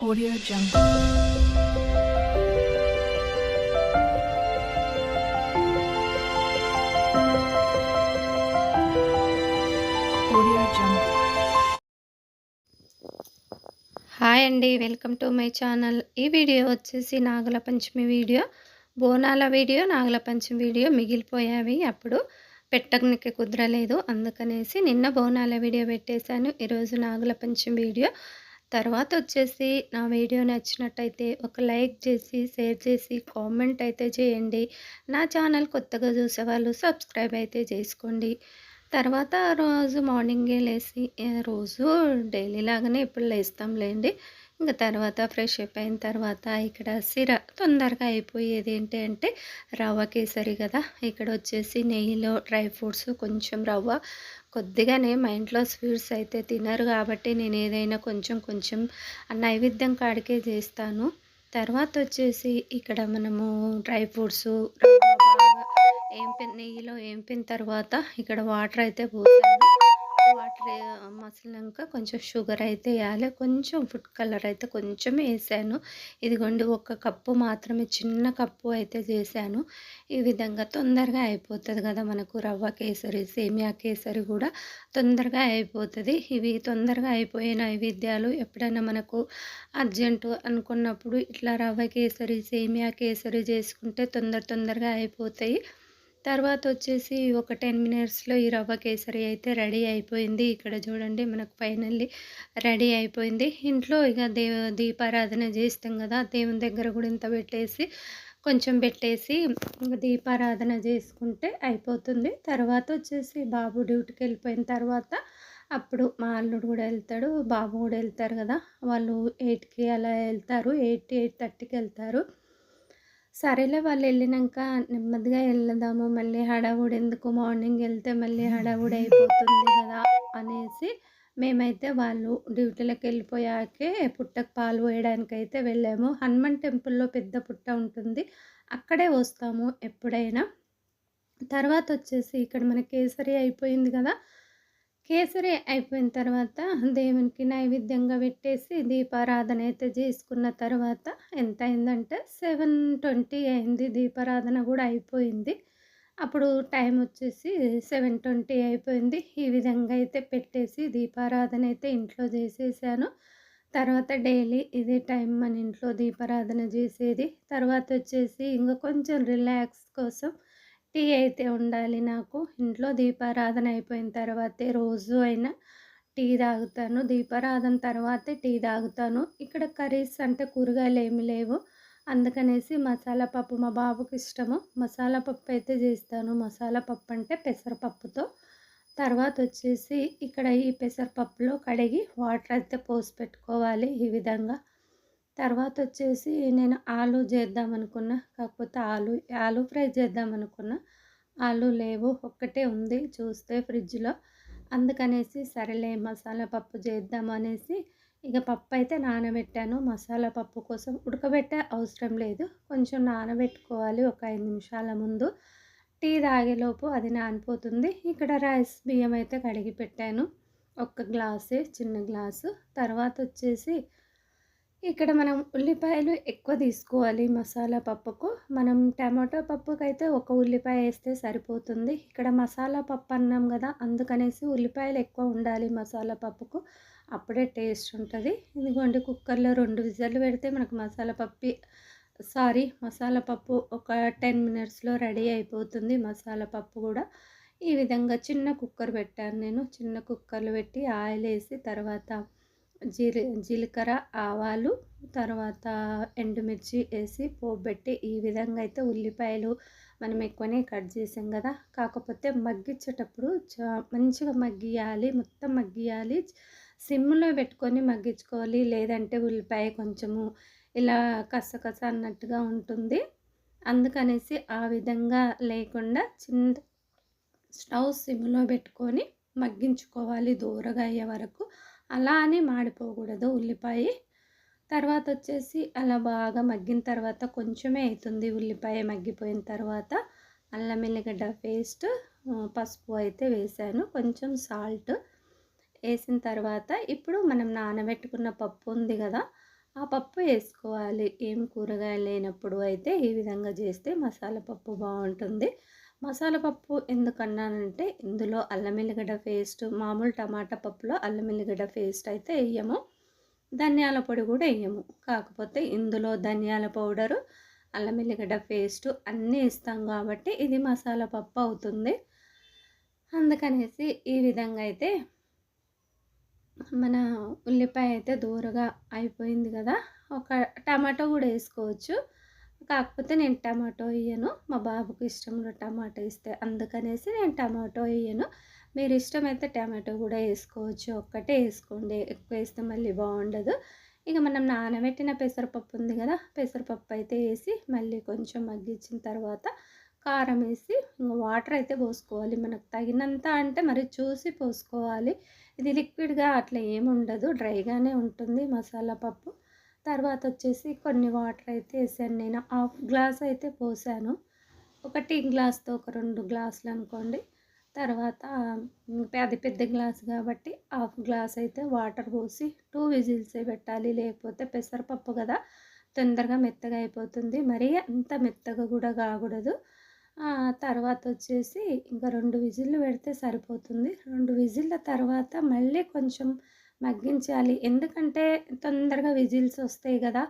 Audio Jungle. Hi అండి welcome to my channel ఈ video వచ్చేసి నాగుల పంచమి వీడియో బోనాల వీడియో నాగుల పంచమి వీడియో మిగిలిపోయావి అప్పుడు పెట్టడానికి కుదరలేదు. అందుకనేసి నిన్న బోనాల వీడియో పెట్టేశాను. ఈరోజు నాగుల పంచమి వీడియో తర్వాత వచ్చేసి నా వీడియో నచ్చినట్టయితే ఒక లైక్ చేసి షేర్ చేసి కామెంట్ అయితే చేయండి. నా ఛానల్ కొత్తగా చూసే వాళ్ళు సబ్స్క్రైబ్ అయితే చేసుకోండి. తర్వాత రోజు మార్నింగే లేచి రోజు డైలీ లాగానే ఇప్పుడు లేస్తాంలేండి. ఇంకా తర్వాత ఫ్రెష్ అప్ అయిన తర్వాత ఇక్కడ సిర తొందరగా అయిపోయేది ఏంటి అంటే రవ్వ కేసరి కదా. ఇక్కడ వచ్చేసి నెయ్యిలో డ్రై ఫ్రూట్స్ కొంచెం రవ్వ కొద్దిగానే మా ఇంట్లో స్వీట్స్ అయితే తినరు కాబట్టి నేను ఏదైనా కొంచెం కొంచెం నైవేద్యం కాడికే చేస్తాను. తర్వాత వచ్చేసి ఇక్కడ మనము డ్రై ఫ్రూట్స్ రవ్వ ఏంపిన నెయ్యిలో ఏంపిన తర్వాత ఇక్కడ వాటర్ అయితే పోసాను. వాటర్ మసిలినాక కొంచెం షుగర్ అయితే వేయాలి. కొంచెం ఫుడ్ కలర్ అయితే కొంచెం వేసాను. ఇదిగోండి ఒక కప్పు మాత్రమే చిన్న కప్పు అయితే చేశాను. ఈ విధంగా తొందరగా అయిపోతుంది కదా మనకు రవ్వ కేసరి సేమియా కేసరి కూడా తొందరగా అయిపోతుంది. ఇవి తొందరగా అయిపోయే నైవేద్యాలు ఎప్పుడైనా మనకు అర్జెంటు అనుకున్నప్పుడు ఇట్లా రవ్వ కేసరి సేమియా కేసరి చేసుకుంటే తొందర తొందరగా అయిపోతాయి. తర్వాత వచ్చేసి ఒక టెన్ మినిట్స్లో ఈ రవ్వ కేసరి అయితే రెడీ అయిపోయింది. ఇక్కడ చూడండి మనకు ఫైనల్లీ రెడీ అయిపోయింది. ఇంట్లో ఇక దేవ దీపారాధన చేస్తాం కదా దేవుని దగ్గర కూడా ఇంత పెట్టేసి కొంచెం పెట్టేసి దీపారాధన చేసుకుంటే అయిపోతుంది. తర్వాత వచ్చేసి బాబు డ్యూటీకి వెళ్ళిపోయిన తర్వాత అప్పుడు మా అల్లుడు కూడా వెళ్తాడు బాబు కూడా వెళ్తారు కదా. వాళ్ళు ఎయిట్కి అలా వెళ్తారు ఎయిట్ ఎయిట్ థర్టీకి వెళ్తారు. సరేలే వాళ్ళు వెళ్ళినాక నెమ్మదిగా వెళ్దాము మళ్ళీ హడావుడి ఎందుకు? మార్నింగ్ వెళ్తే మళ్ళీ హడావుడి అయిపోతుంది కదా అనేసి మేమైతే వాళ్ళు డ్యూటీలకు వెళ్ళిపోయాకే పుట్టకు పాలు వేయడానికి అయితే వెళ్ళాము. హనుమాన్ టెంపుల్లో పెద్ద పుట్ట ఉంటుంది అక్కడే వస్తాము ఎప్పుడైనా. తర్వాత వచ్చేసి ఇక్కడ మన కేసరి అయిపోయింది కదా కేసరి అయిపోయిన తర్వాత దేవునికి నైవేద్యంగా పెట్టేసి దీపారాధన అయితే చేసుకున్న తర్వాత ఎంత అయిందంటే సెవెన్ ట్వంటీ అయింది. దీపారాధన కూడా అయిపోయింది. అప్పుడు టైం వచ్చేసి సెవెన్ ట్వంటీ అయిపోయింది. ఈ విధంగా అయితే పెట్టేసి దీపారాధన అయితే ఇంట్లో చేసేసాను. తర్వాత డైలీ ఇదే టైం మన ఇంట్లో దీపారాధన చేసేది. తర్వాత వచ్చేసి ఇంకా కొంచెం రిలాక్స్ కోసం టీ అయితే ఉండాలి నాకు. ఇంట్లో దీపారాధన అయిపోయిన తర్వాతే రోజు అయినా టీ తాగుతాను. దీపారాధన తర్వాతే టీ తాగుతాను. ఇక్కడ కర్రీస్ అంటే కూరగాయలు ఏమి లేవు. అందుకనేసి మసాలా పప్పు మా బాబుకి ఇష్టము. మసాలా పప్పు అయితే చేస్తాను. మసాలా పప్పు అంటే పెసరపప్పుతో. తర్వాత వచ్చేసి ఇక్కడ ఈ పెసరపప్పులో కడిగి వాటర్ అయితే పోసి పెట్టుకోవాలి ఈ విధంగా. తర్వాత వచ్చేసి నేను ఆలు చేద్దాం అనుకున్నా కాకపోతే ఆలు ఆలు ఫ్రై చేద్దాం అనుకున్నా ఆలు లేవు ఒక్కటే ఉంది చూస్తే ఫ్రిడ్జ్లో. అందుకనేసి సరేలే మసాలా పప్పు చేద్దాం అనేసి ఇక పప్పు అయితే నానబెట్టాను. మసాలా పప్పు కోసం ఉడకబెట్టే అవసరం లేదు. కొంచెం నానబెట్టుకోవాలి ఒక ఐదు నిమిషాల ముందు. టీ తాగేలోపు అది నానిపోతుంది. ఇక్కడ రైస్ బియ్యం అయితే కడిగి పెట్టాను. ఒక్క గ్లాసే చిన్న గ్లాసు. తర్వాత వచ్చేసి ఇక్కడ మనం ఉల్లిపాయలు ఎక్కువ తీసుకోవాలి మసాలా పప్పుకు. మనం టమాటో పప్పుకైతే అయితే ఒక ఉల్లిపాయ వేస్తే సరిపోతుంది. ఇక్కడ మసాలా పప్పు అన్నాం కదా అందుకనేసి ఉల్లిపాయలు ఎక్కువ ఉండాలి మసాలా పప్పుకు. అప్పుడే టేస్ట్ ఉంటుంది. ఇదిగోండి కుక్కర్లో రెండు విజర్లు పెడితే మనకు మసాలా పప్పు సారీ మసాలా పప్పు ఒక టెన్ మినిట్స్లో రెడీ అయిపోతుంది మసాలా పప్పు కూడా. ఈ విధంగా చిన్న కుక్కర్ పెట్టాను నేను. చిన్న కుక్కర్లు పెట్టి ఆయిల్ వేసి తర్వాత జీల జీలకర్ర ఆవాలు తర్వాత ఎండుమిర్చి వేసి పోబెట్టి ఈ విధంగా అయితే ఉల్లిపాయలు మనం ఎక్కువనే కట్ చేసాం కదా. కాకపోతే మగ్గించేటప్పుడు చా మంచిగా మగ్గియాలి మొత్తం మగ్గియాలి. సిమ్లో పెట్టుకొని మగ్గించుకోవాలి. లేదంటే ఉల్లిపాయ కొంచెము ఇలా కసకస అన్నట్టుగా ఉంటుంది. అందుకనేసి ఆ విధంగా లేకుండా చిన్న స్టవ్ సిమ్లో పెట్టుకొని మగ్గించుకోవాలి. దూరగా అయ్యే వరకు అలా అని మాడిపోకూడదు ఉల్లిపాయ. తర్వాత వచ్చేసి అలా బాగా మగ్గిన తర్వాత కొంచెమే అవుతుంది ఉల్లిపాయ మగ్గిపోయిన తర్వాత. అల్లం ఎల్లిగడ్డ పేస్ట్ పసుపు అయితే వేసాను. కొంచెం సాల్ట్ వేసిన తర్వాత ఇప్పుడు మనం నానబెట్టుకున్న పప్పు ఉంది కదా ఆ పప్పు వేసుకోవాలి. ఏం కూరగాయలు లేనప్పుడు అయితే ఈ విధంగా చేస్తే మసాలా పప్పు బాగుంటుంది. మసాలా పప్పు ఎందుకన్నానంటే ఇందులో అల్లం ఎల్లిగడ్డ పేస్ట్ మామూలు టమాటా పప్పులో అల్లం ఎల్లిగడ్డ పేస్ట్ అయితే వేయము ధనియాల పొడి కూడా వేయము కాకపోతే ఇందులో ధనియాల పౌడరు అల్లం ఎల్లిగడ్డ పేస్ట్ అన్నీ ఇస్తాం కాబట్టి ఇది మసాలా పప్పు అవుతుంది. అందుకనేసి ఈ విధంగా అయితే మన ఉల్లిపాయ అయితే దూరగా అయిపోయింది కదా. ఒక టమాటో కూడా వేసుకోవచ్చు. కాకపోతే నేను టమాటో వేయను. మా బాబుకి ఇష్టంలో టమాటో ఇస్తే అందుకనేసి నేను టమాటో వేయను. మీరు ఇష్టమైతే టమాటో కూడా వేసుకోవచ్చు. ఒక్కటే వేసుకోండి. ఎక్కువ వేస్తే మళ్ళీ బాగుండదు. ఇక మనం నానబెట్టిన పెసరపప్పు ఉంది కదా పెసరపప్పు అయితే వేసి మళ్ళీ కొంచెం మగ్గించిన తర్వాత కారం వేసి ఇంకా వాటర్ అయితే పోసుకోవాలి. మనకు తగినంత అంటే మరి చూసి పోసుకోవాలి. ఇది లిక్విడ్గా అట్లా ఏమి ఉండదు డ్రైగానే ఉంటుంది మసాలా పప్పు. తర్వాత వచ్చేసి కొన్ని వాటర్ అయితే వేసాను నేను. హాఫ్ గ్లాస్ అయితే పోసాను. ఒక టీ గ్లాస్తో ఒక రెండు గ్లాసులు అనుకోండి. తర్వాత అది పెద్ద గ్లాస్ కాబట్టి హాఫ్ గ్లాస్ అయితే వాటర్ పోసి టూ విజిల్సే పెట్టాలి. లేకపోతే పెసరపప్పు కదా తొందరగా మెత్తగా అయిపోతుంది. మరీ అంత మెత్తగా కూడా కాకూడదు. తర్వాత వచ్చేసి ఇంకా రెండు విజిల్లు పెడితే సరిపోతుంది. రెండు విజిల్ల తర్వాత మళ్ళీ కొంచెం మగ్గించాలి. ఎందుకంటే తొందరగా విజిల్స్ వస్తాయి కదా.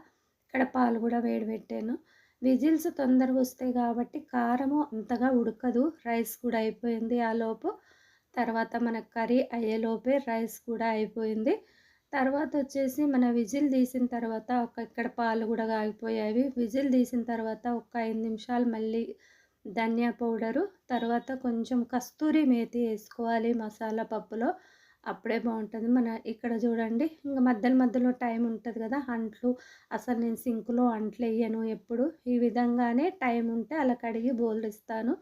ఇక్కడ పాలు కూడా వేడి పెట్టాను. విజిల్స్ తొందరగా వస్తాయి కాబట్టి కారము అంతగా ఉడకదు. రైస్ కూడా అయిపోయింది ఆ లోపు. తర్వాత మన కర్రీ అయ్యేలోపే రైస్ కూడా అయిపోయింది. తర్వాత వచ్చేసి మన విజిల్ తీసిన తర్వాత ఒక ఇక్కడ పాలు కూడా కాగిపోయాయి. విజిల్ తీసిన తర్వాత ఒక ఐదు నిమిషాలు మళ్ళీ ధనియా పౌడరు. తర్వాత కొంచెం కస్తూరి మేతి వేసుకోవాలి మసాలా పప్పులో. అప్పుడే బాగుంటుంది. మన ఇక్కడ చూడండి ఇంకా మధ్యలో మధ్యలో టైం ఉంటుంది కదా అంట్లు. అసలు నేను సింకులో అంట్లు వేయను ఎప్పుడు. ఈ విధంగానే టైం ఉంటే అలా కడిగి బోల్డిస్తాను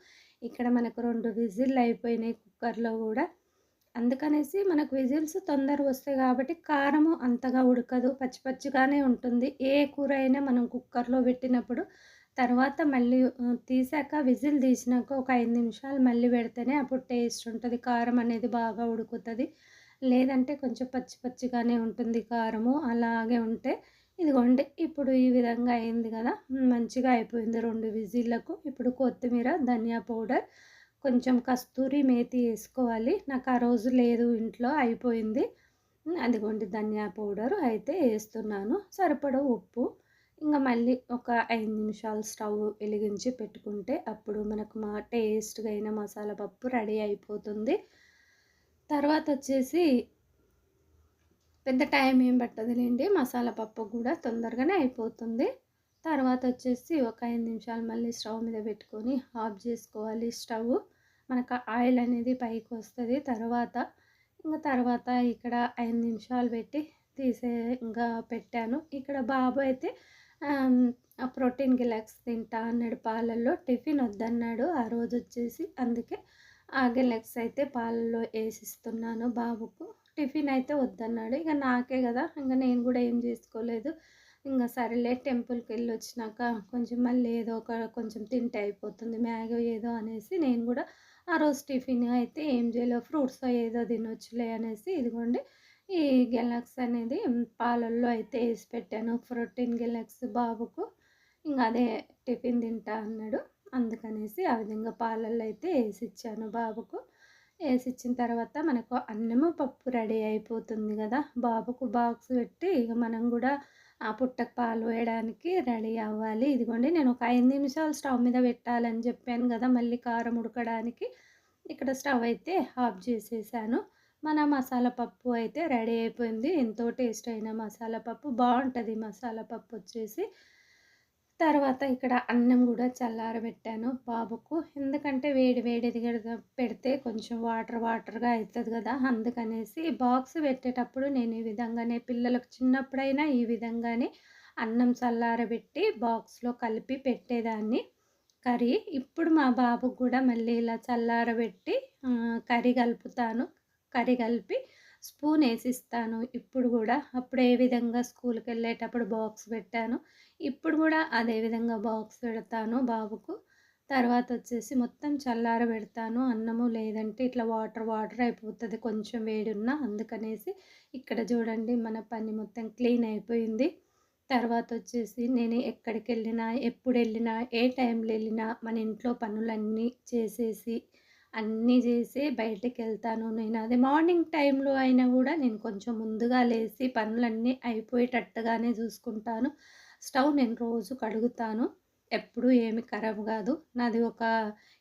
ఇక్కడ మనకు రెండు విజిల్ అయిపోయినాయి కుక్కర్లో కూడా. అందుకనేసి మనకు విజిల్స్ తొందరగా వస్తాయి కాబట్టి కారము అంతగా ఉడకదు. పచ్చి పచ్చిగానే ఉంటుంది. ఏ కూర అయినా మనం కుక్కర్లో పెట్టినప్పుడు తర్వాత మళ్ళీ తీసాక విజిల్ తీసినాక ఒక ఐదు నిమిషాలు మళ్ళీ పెడితేనే అప్పుడు టేస్ట్ ఉంటుంది. కారం అనేది బాగా ఉడుకుతుంది. లేదంటే కొంచెం పచ్చి పచ్చిగానే ఉంటుంది కారము అలాగే ఉంటే ఇదిగోండి ఇప్పుడు ఈ విధంగా అయింది కదా మంచిగా అయిపోయింది రెండు విజిల్లకు. ఇప్పుడు కొత్తిమీర ధనియా పౌడర్ కొంచెం కస్తూరి మేతి వేసుకోవాలి. నాకు ఆ రోజు లేదు ఇంట్లో అయిపోయింది. అదిగోండి ధనియా పౌడర్ అయితే వేస్తున్నాను. సరిపడ ఉప్పు ఇంకా మళ్ళీ ఒక ఐదు నిమిషాలు స్టవ్ వెలిగించి పెట్టుకుంటే అప్పుడు మనకు మా టేస్ట్గా అయిన మసాలా పప్పు రెడీ అయిపోతుంది. తర్వాత వచ్చేసి పెద్ద టైం ఏం పట్టదులేండి మసాలా పప్పు కూడా తొందరగానే అయిపోతుంది. తర్వాత వచ్చేసి ఒక ఐదు నిమిషాలు మళ్ళీ స్టవ్ మీద పెట్టుకొని ఆఫ్ చేసుకోవాలి స్టవ్. మనకు ఆయిల్ అనేది పైకి వస్తుంది తర్వాత ఇంకా తర్వాత ఇక్కడ ఐదు నిమిషాలు పెట్టి తీసే ఇంకా పెట్టాను. ఇక్కడ బాబు అయితే ప్రోటీన్ గిలాక్స్ తింటా అన్నాడు. పాలల్లో టిఫిన్ వద్దన్నాడు. ఆ రోజు వచ్చేసి అందుకే ఆ గిలాక్స్ అయితే పాలల్లో వేసిస్తున్నాను బాబుకు. టిఫిన్ అయితే వద్దన్నాడు. ఇక నాకే కదా ఇంకా నేను కూడా ఏం చేసుకోలేదు. ఇంకా సరేలే టెంపుల్కి వెళ్ళి వచ్చినాక కొంచెం మళ్ళీ ఏదో ఒక కొంచెం తింటే అయిపోతుంది మ్యాగీ ఏదో అనేసి నేను కూడా ఆ రోజు టిఫిన్ అయితే ఏం చేయలేదు ఫ్రూట్స్ ఏదో తినొచ్చులే అనేసి ఇదిగోండి ఈ గెలాక్స్ అనేది పాలల్లో అయితే వేసి పెట్టాను ప్రోటీన్ గెలాక్స్ బాబుకు. ఇంకా అదే టిఫిన్ తింటా అన్నాడు. అందుకనేసి ఆ విధంగా పాలల్లో అయితే వేసి ఇచ్చాను బాబుకు. వేసి ఇచ్చిన తర్వాత మనకు అన్నము పప్పు రెడీ అయిపోతుంది కదా బాబుకు బాక్స్ పెట్టి ఇక మనం కూడా ఆ పుట్టకు పాలు వేయడానికి రెడీ అవ్వాలి. ఇదిగోండి నేను ఒక ఐదు నిమిషాలు స్టవ్ మీద పెట్టాలని చెప్పాను కదా మళ్ళీ కారం ఉడకడానికి. ఇక్కడ స్టవ్ అయితే ఆఫ్ చేసేసాను. మన మసాలా పప్పు అయితే రెడీ అయిపోయింది. ఎంతో టేస్ట్ అయిన మసాలా పప్పు. బాగుంటుంది మసాలా పప్పు వచ్చేసి. తర్వాత ఇక్కడ అన్నం కూడా చల్లారబెట్టాను బాబుకు. ఎందుకంటే వేడి వేడిది పెడితే కొంచెం వాటర్ వాటర్గా అవుతుంది కదా అందుకనేసి బాక్స్ పెట్టేటప్పుడు నేను ఈ విధంగానే పిల్లలకు చిన్నప్పుడైనా ఈ విధంగానే అన్నం చల్లారబెట్టి బాక్స్లో కలిపి పెట్టేదాన్ని. కర్రీ ఇప్పుడు మా బాబుకు కూడా మళ్ళీ ఇలా చల్లారబెట్టి కర్రీ కలుపుతాను. కర్రీ కలిపి స్పూన్ వేసిస్తాను ఇప్పుడు కూడా అప్పుడు ఏ విధంగా స్కూల్కి వెళ్ళేటప్పుడు బాక్స్ పెట్టాను. ఇప్పుడు కూడా అదే విధంగా బాక్స్ పెడతాను బాబుకు. తర్వాత వచ్చేసి మొత్తం చల్లార పెడతాను. అన్నము లేదంటే ఇట్లా వాటర్ వాటర్ అయిపోతుంది కొంచెం వేడి ఉన్న అందుకనేసి ఇక్కడ చూడండి మన పని మొత్తం క్లీన్ అయిపోయింది. తర్వాత వచ్చేసి నేను ఎక్కడికి వెళ్ళినా ఎప్పుడు వెళ్ళినా ఏ టైంలో వెళ్ళినా మన ఇంట్లో పనులన్నీ చేసేసి అన్నీ చేసి బయటికి వెళ్తాను నేను. అదే మార్నింగ్ టైంలో అయినా కూడా నేను కొంచెం ముందుగా లేచి పనులన్నీ అయిపోయేటట్టుగానే చూసుకుంటాను. స్టవ్ నేను రోజు కడుగుతాను. ఎప్పుడు ఏమి ఖరాబ్ కాదు. నాది ఒక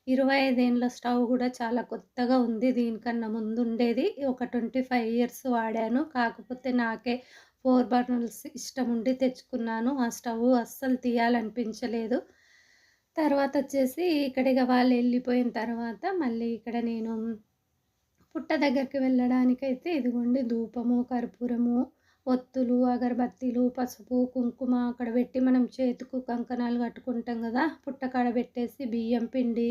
ఇరవై ఐదేళ్ళ స్టవ్ కూడా చాలా కొత్తగా ఉంది. దీనికన్నా ముందు ఉండేది ఒక ట్వంటీ ఫైవ్ ఇయర్స్ వాడాను. కాకపోతే నాకే ఫోర్ బర్నర్స్ ఇష్టం ఉండి తెచ్చుకున్నాను. ఆ స్టవ్ అస్సలు తీయాలనిపించలేదు. తర్వాత వచ్చేసి ఇక్కడ ఇక వాళ్ళు వెళ్ళిపోయిన తర్వాత మళ్ళీ ఇక్కడ నేను పుట్ట దగ్గరికి వెళ్ళడానికైతే ఇదిగోండి ధూపము కర్పూరము ఒత్తులు అగరబత్తీలు పసుపు కుంకుమ అక్కడ పెట్టి మనం చేతుకు కంకణాలు కట్టుకుంటాం కదా పుట్టకాడ పెట్టేసి బియ్యం పిండి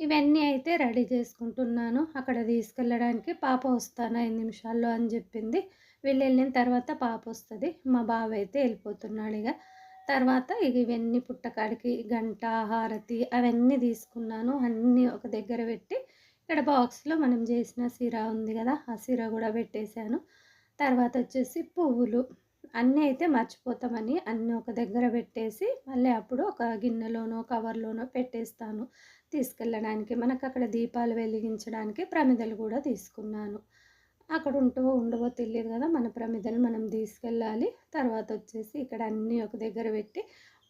ఇవన్నీ అయితే రెడీ చేసుకుంటున్నాను. అక్కడ తీసుకెళ్ళడానికి పాప వస్తాను ఐదు నిమిషాల్లో అని చెప్పింది. వీళ్ళు వెళ్ళిన తర్వాత పాప వస్తుంది. మా బావ అయితే వెళ్ళిపోతున్నాడు ఇక. తర్వాత ఇక ఇవన్నీ పుట్టకాడికి గంట హారతి అవన్నీ తీసుకున్నాను. అన్నీ ఒక దగ్గర పెట్టి ఇక్కడ బాక్స్లో మనం చేసిన సిర ఉంది కదా ఆ సిర కూడా పెట్టేశాను. తర్వాత వచ్చేసి పువ్వులు అన్నీ అయితే మర్చిపోతామని అన్నీ ఒక దగ్గర పెట్టేసి మళ్ళీ అప్పుడు ఒక గిన్నెలోనో కవర్లోనో పెట్టేస్తాను. తీసుకెళ్ళడానికి మనకు అక్కడ దీపాలు వెలిగించడానికి ప్రమిదలు కూడా తీసుకున్నాను. అక్కడ ఉంటవో ఉండవో తెలియదు కదా. మన ప్రమిదను మనం తీసుకెళ్ళాలి. తర్వాత వచ్చేసి ఇక్కడ అన్నీ ఒక దగ్గర పెట్టి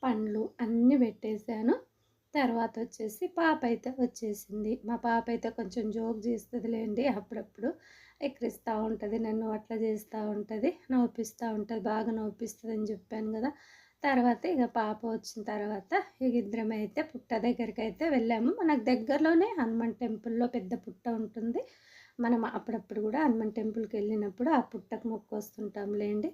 పండ్లు అన్నీ పెట్టేశాను. తర్వాత వచ్చేసి పాప అయితే వచ్చేసింది. మా పాప అయితే కొంచెం జోక్ చేస్తుందిలేండి అప్పుడప్పుడు ఎక్కిరిస్తూ ఉంటుంది నన్ను అట్లా చేస్తూ ఉంటుంది నవ్విస్తూ ఉంటుంది బాగా నవ్విస్తుంది అని చెప్పాను కదా. తర్వాత ఇక పాప వచ్చిన తర్వాత ఇక ఇద్దరం అయితే పుట్ట దగ్గరికి అయితే వెళ్ళాము. మనకు దగ్గరలోనే హనుమాన్ టెంపుల్లో పెద్ద పుట్ట ఉంటుంది. మనం అప్పుడప్పుడు కూడా హనుమాన్ టెంపుల్కి వెళ్ళినప్పుడు ఆ పుట్టకు మొక్కు వస్తుంటాంలేండి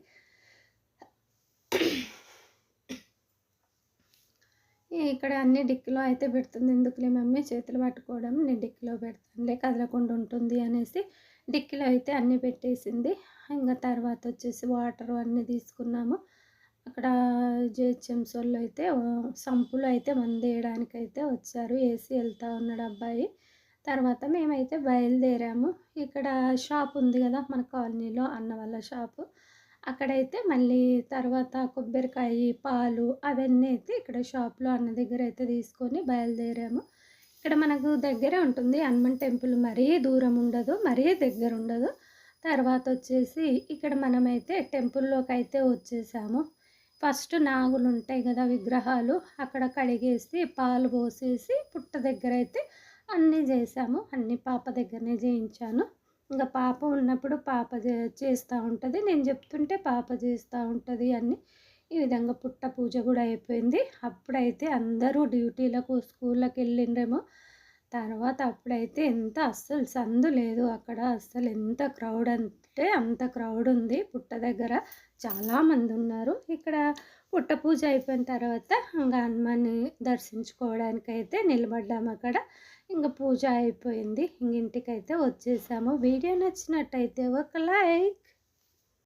ఇక్కడ అన్ని డిక్కిలో అయితే పెడుతుంది. ఎందుకులే మమ్మీ? చేతులు పట్టుకోవడం నేను డిక్కిలో పెడతానులే కదలకుండా ఉంటుంది అనేసి డిక్కిలో అయితే అన్నీ పెట్టేసింది. ఇంకా తర్వాత వచ్చేసి వాటర్ అన్నీ తీసుకున్నాము. అక్కడ జిహెచ్ఎంసీ వాళ్ళు అయితే సంపులు అయితే మందేయడానికి అయితే వచ్చారు. ఏసీ వెళ్తా ఉన్నాడు అబ్బాయి. తర్వాత మేమైతే బయలుదేరాము. ఇక్కడ షాప్ ఉంది కదా మన కాలనీలో అన్న వాళ్ళ షాపు. అక్కడైతే మళ్ళీ తర్వాత కొబ్బరికాయ పాలు అవన్నీ అయితే ఇక్కడ షాప్లో అన్న దగ్గర అయితే తీసుకొని బయలుదేరాము. ఇక్కడ మనకు దగ్గరే ఉంటుంది. హనుమాన్ టెంపుల్ మరీ దూరం ఉండదు మరీ దగ్గర ఉండదు. తర్వాత వచ్చేసి ఇక్కడ మనమైతే టెంపుల్లోకి అయితే వచ్చేసాము. ఫస్ట్ నాగులు ఉంటాయి కదా విగ్రహాలు అక్కడ కడిగేసి పాలు పోసేసి పుట్ట దగ్గర అయితే అన్నీ చేసాము అన్నీ పాప దగ్గరనే చేయించాను. ఇంకా పాప ఉన్నప్పుడు పాప చేస్తూ ఉంటుంది. నేను చెప్తుంటే పాప చేస్తూ ఉంటుంది అన్నీ ఈ విధంగా పుట్ట పూజ కూడా అయిపోయింది. అప్పుడైతే అందరూ డ్యూటీలకు స్కూళ్ళకి వెళ్ళిండ్రేమో. తర్వాత అప్పుడైతే ఎంత అస్సలు సందు లేదు అక్కడ. అస్సలు ఎంత క్రౌడ్ అంటే అంత క్రౌడ్ ఉంది పుట్ట దగ్గర. చాలామంది ఉన్నారు. ఇక్కడ పుట్ట పూజ అయిపోయిన తర్వాత ఇంకా హనుమాన్ని దర్శించుకోవడానికి అయితే నిలబడ్డాము అక్కడ. ఇంకా పూజ అయిపోయింది. ఇంక ఇంటికైతే వచ్చేసాము. వీడియో నచ్చినట్టయితే ఒక లైక్